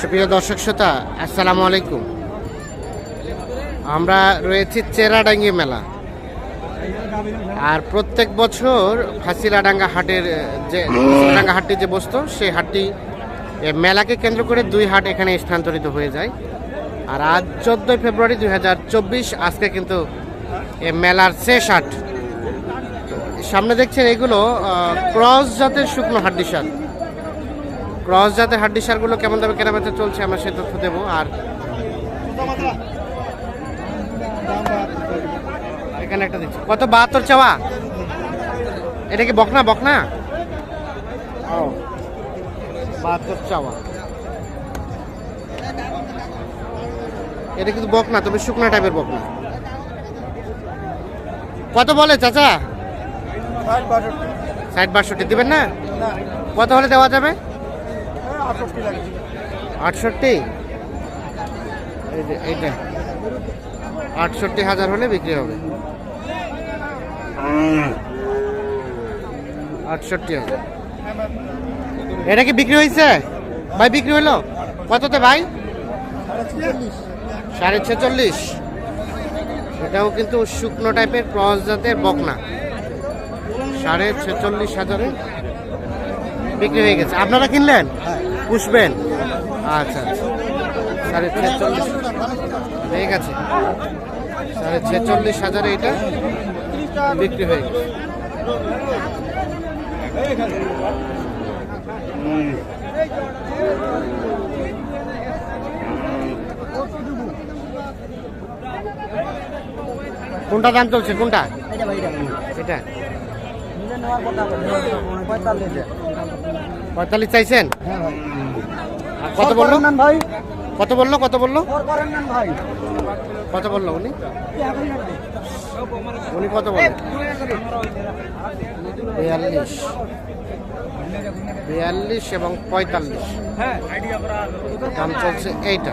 সুপ্রিয় দর্শক শ্রোতা, আসসালামু আলাইকুম। আমরা রয়েছি চেরাডাঙ্গি মেলা। আর প্রত্যেক বছর ফাঁসিলাডাঙ্গা হাটের যে ফাঁসিলাডাঙ্গা হাটটি যে বসতো, সেই হাটটি মেলাকে কেন্দ্র করে দুই হাট এখানে স্থানান্তরিত হয়ে যায়। আর আজ চোদ্দোই ফেব্রুয়ারি দুই হাজার চব্বিশ, আজকে কিন্তু এ মেলার শেষ হাট। সামনে দেখছেন এগুলো ক্রস জাতের শুকনো হাড্ডি সার ক্রস জাতের হাড্ডি সারগুলো কেমন দামে কেনাবেচা চলছে আমরা সেই তথ্য দেবো। আর এখানে একটা দিচ্ছি। কত? বাহাত্তর চাওয়া? এটা কি বকনা? বকনা? ও বাহাত্তর চাওয়া। এটা কিন্তু বকনা তবে শুকনা টাইপের বকনা। কত বলে চাচা? ষাট বাষট্টি। দিবেন না। কত হলে দেওয়া যাবে? আটষট্টি এই যে এইটা আটষট্টি হাজার হলে বিক্রি হবে। আটষট্টি হাজার। এটা কি বিক্রি হয়েছে? ভাই বিক্রি হলো? কততে ভাই? সাড়ে ছেচল্লিশ। এটাও কিন্তু শুকনো টাইপের ক্রস জাতের বকনা। সাড়ে ছেচল্লিশ হাজারে বিক্রি হয়ে গেছে। আপনারা কিনলেন? পুষবেন? আচ্ছা আচ্ছা। সাড়ে ছেচল্লিশ। ঠিক আছে। সাড়ে ছেচল্লিশ হাজারে এটা বিক্রি হয়ে গেছে। কোনটা দাম চলছে? কোনটা? এটা পঁয়তাল্লিশ। চাইছেন? কত বলল? ভাই। কত বলল? কত বলল? ভাই। কত বলল উনি? উনি কত বলল? বিয়াল্লিশ। বিয়াল্লিশ এবং পঁয়তাল্লিশ। দাম চলছে এইটা।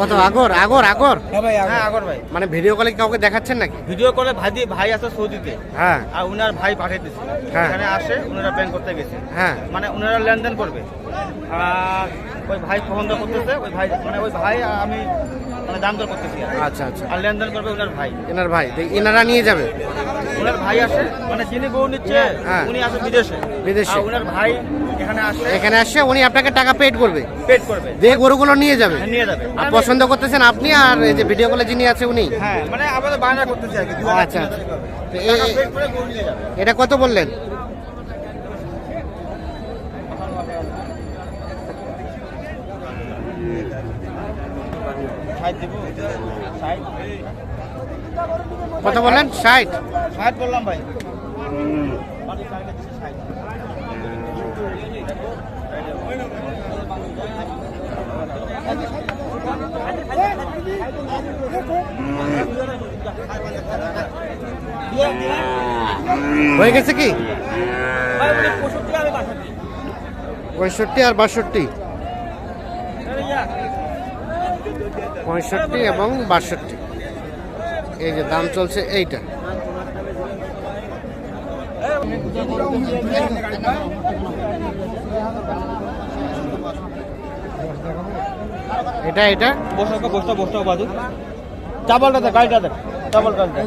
কত আগর আগর আগর? হ্যাঁ আগর। ভাই। মানে ভিডিও কলে কাউকে দেখাচ্ছেন নাকি? ভিডিও কলে ভাই ভাই আছে সৌদিতে। হ্যাঁ। আর উনার ভাই পাঠিয়ে দিচ্ছে হ্যাঁ। এখানে আসে উনারা ব্যাংক করতে গেছে। হ্যাঁ। মানে উনারা লেনদেন করবে। ওই ভাই পছন্দ করতেছে ওই ভাই মানে ওই ভাই আর আমি মানে দাম দর করতেছি আচ্ছা আচ্ছা। আর লেনদেন করবে উনার ভাই। এনার ভাই এনারা নিয়ে যাবে? উনার ভাই আসে মানে যিনি বউ নিচ্ছে হ্যাঁ। উনি আসে বিদেশে। বিদেশে। উনার ভাই এখানে আসে। এখানে আসে উনি আপনাকে টাকা পেড করবে। পেড করবে। দিয়ে গরুগুলো নিয়ে যাবে। হ্যাঁ, নিয়ে যাবে। আর পছন্দ করতেছেন আপনি আর এই যে ভিডিও কলে যিনি আছে উনি? হ্যাঁ মানে আমাদের বায়না করতেছে আর কি আচ্ছা, আচ্ছা। টাকা করবে। তো এ- টাকা এ- পেড করে গরু নিয়ে যাবে এটা কত বললেন ষাট দিব ষাট কত বললেন? ষাট? ষাট বললাম ভাই। হয়ে গেছে কি? পঁয়ষট্টি আর বাষট্টি। পঁয়ষট্টি এবং বাষট্টি। এই যে দাম চলছে এইটা। এটা এটা? বসো বসো বসো বাদু চাবলটা দেখ গাড়িটা দেখ চাবলটা দেখ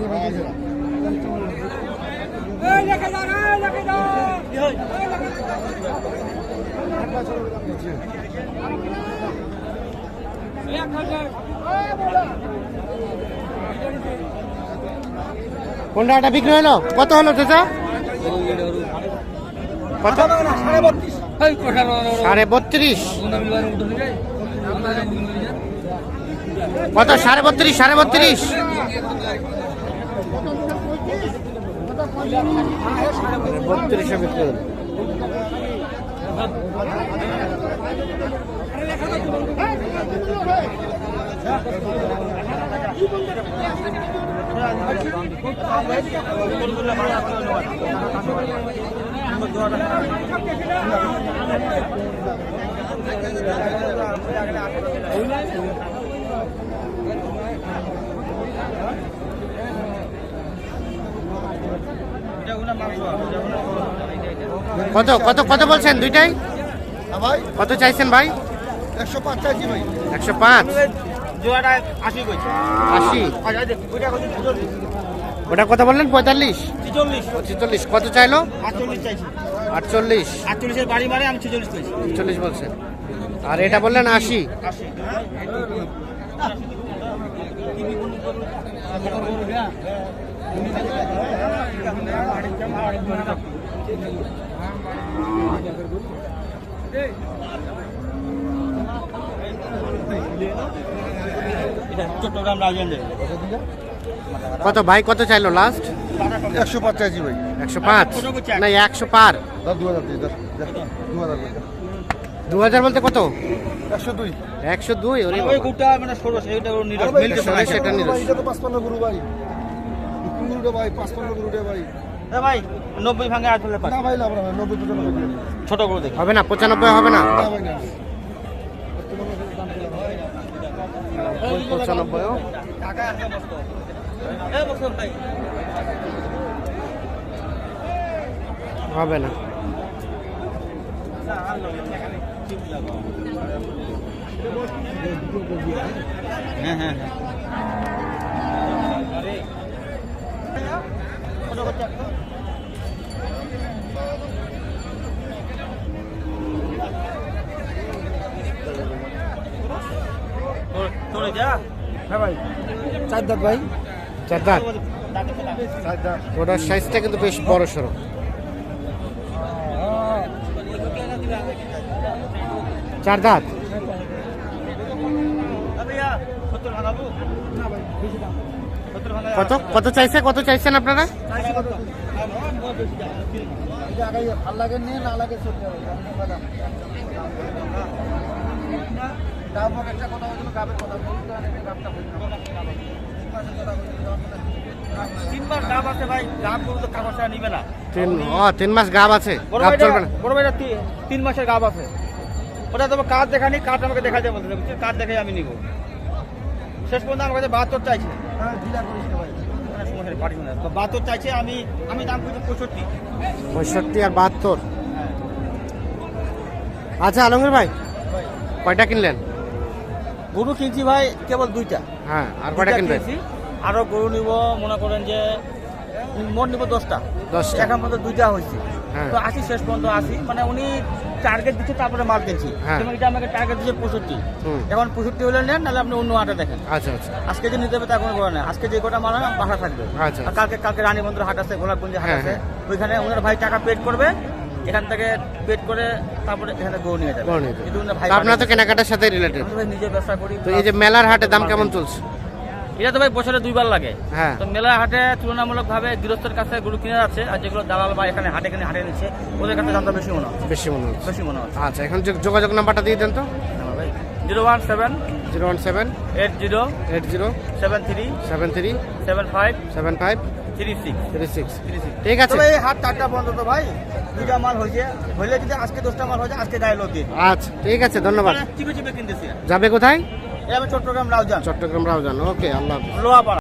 কোনটা বিক্রি হলো? কত হলো চাচা? কত? সাড়ে বত্রিশ। কত? সাড়ে বত্রিশ সাড়ে বত্রিশ। বত্রিশে বিক্রি। কত কত কত বলছেন দুইটাই? কত চাইছেন ভাই? একশো পাঁচ চাইছি ভাই। একশো পাঁচ। জোড়াটা আশি কইছে। আশি? আচ্ছা, ছিচল্লিশ। ওটা কত বললেন পঁয়তাল্লিশ? ছিচল্লিশ। কত চাইলো? আটচল্লিশ চাইছি। আটচল্লিশ। আটচল্লিশের বাড়ি মারে আমি ছিচল্লিশ বলছেন আর এটা বললেন আশি। আশি। চট্টগ্রাম রাজেন্দ্র কত ভাই কত চাইলো লাস্ট একশো পাঁচ চাইছি ভাই। একশো পাঁচ? না একশো পার। দু হাজার বলতে। কত? একশো দুই। একশো দুই ওরে ওই বাবা। গুটা মানে ষোলো সেইটা ওর নিরস আরে ভাই, মিলতে সেটা নিরস। এটা তো পাঁচপান্ন গরু ভাই। কোন গরুটা ভাই পাঁচপান্ন গরুটা ভাই। এ ভাই নব্বই ভাঙে না ভাই না। ছোট করে দেখি। হবে না পঁচানব্বই হবে না? পঁচানব্বইও। হবে না। হ্যাঁ হ্যাঁ হ্যাঁ। হ্যাঁ ভাই। চার দাঁত ভাই। চার দাঁত। ওটার সাইজটা কিন্তু বেশ বড় সড়ো। চার দাঁত। কত? কত চাইছে? কত চাইছেন আপনারা? ভালো লাগে নিয়ে না লাগে হবে একটা কথা বলছিল গাবের কথা। গাবটা তিন মাস ডাব আছে ভাই ডাব গরু তো কাগজটা নিবে না। তিন ও তিন মাস গাব আছে। গাব চলবে না। বড় ভাইটা তিন মাসের গাব আছে। ওটা তোমার কাজ দেখানি কাজ আমাকে দেখা যায় বলতে বুঝছি কাজ দেখে আমি নিব। শেষ পর্যন্ত আমার কাছে বাহাত্তর চাইছে। বাহাত্তর চাইছে আমি আমি দাম করছি পঁয়ষট্টি। পঁয়ষট্টি আর বাহাত্তর। আচ্ছা আলমগীর ভাই কয়টা কিনলেন? গরু কিনছি ভাই কেবল দুইটা। হ্যাঁ আর কয়টা কিনবেন আরও গরু নিব মনে করেন যে মোট নিব দশটা। দশটা। এখন পর্যন্ত দুইটা হয়েছে। হ্যাঁ। তো আসি শেষ পর্যন্ত আসি মানে উনি টার্গেট দিচ্ছে তারপরে মাল কিনছি। হ্যাঁ। এবং এটা আমাকে টার্গেট দিচ্ছে পঁয়ষট্টি। এখন পঁয়ষট্টি হলে নেন নাহলে আপনি অন্য আটা দেখেন। আচ্ছা আচ্ছা। আজকে যে নিতে হবে তা কোনো করে না। আজকে যে কটা মাল বাসা থাকবে। আচ্ছা। কালকে কালকে রানীবন্ধুর হাট আছে গোলাপগঞ্জে হাট হ্যাঁ, আছে। ওইখানে ওনার ভাই টাকা পেড করবে। এখান থেকে পেড করে তারপরে এখানে গরু নিয়ে যাবে। কিন্তু ভাই আপনারা তো কেনাকাটার সাথে রিলেটেড ভাই নিজে ব্যবসা করি তো এই যে মেলার হাটে দাম কেমন চলছে? এটা তো ভাই বছরে দুইবার লাগে। হ্যাঁ। তো মেলা হাটে তুলনামূলক ভাবে গৃহস্থের কাছে গরু কিনে যাচ্ছে আর যেগুলো দালাল বা এখানে হাটে কিনে হাটে নিচ্ছে ওদের কাছে দামটা বেশি মনে হচ্ছে। বেশি মনে হচ্ছে। বেশি মনে হচ্ছে। আচ্ছা এখন যে যোগাযোগ নাম্বারটা দিয়ে দেন তো। Zero one seven zero one seven eight zero eight zero seven three seven three seven five seven five ঠিক আছে। এই চারটা পর্যন্ত তো ভাই। মাল হয়েছে। হইলে যদি আজকে দশটা মাল হয়েছে আজকে লোক আচ্ছা ঠিক আছে ধন্যবাদ। চিপে চিপে কিনতেছি। যাবে কোথায়? চট্টগ্রাম রাউজান। চট্টগ্রাম রাউজান ওকে আল্লাহ হাফিজ। লোহাপাড়া।